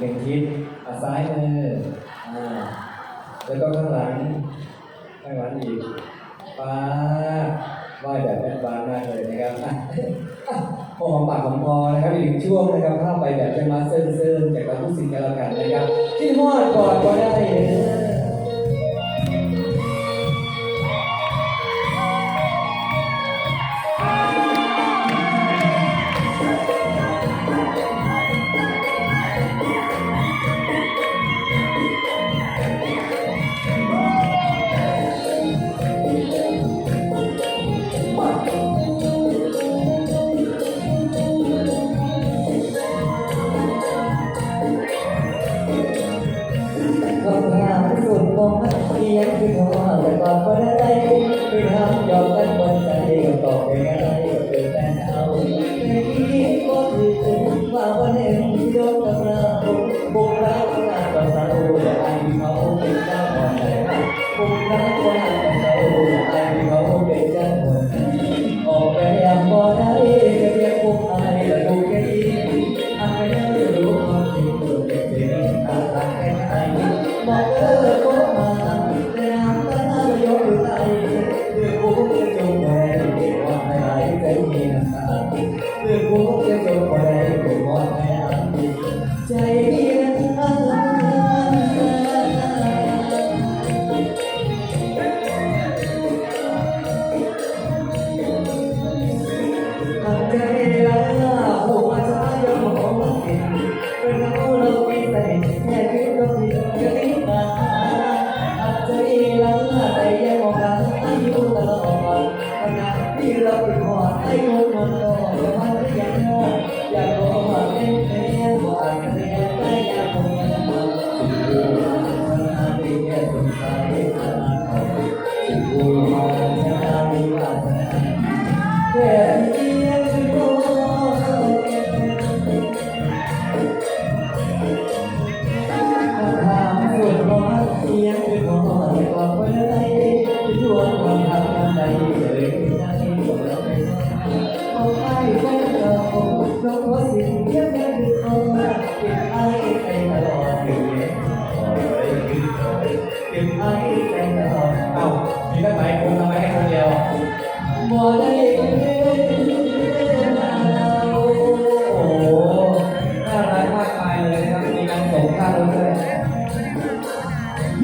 หนึ่งทิศอะซ้ายมืออ่าแล้วก็ข้างหลัง ข้างหลังอีกป้าว่าแบบแอดวานมากเลยนะครับพอหอมปากหอมคอนะครับอีกช่วงนะครับข้าไปแบบเป็นมาเซิร์นๆจากกระ ที่ยังคือเขาวาแต่ก่อนวันใดที่ไปทำยอมกันหม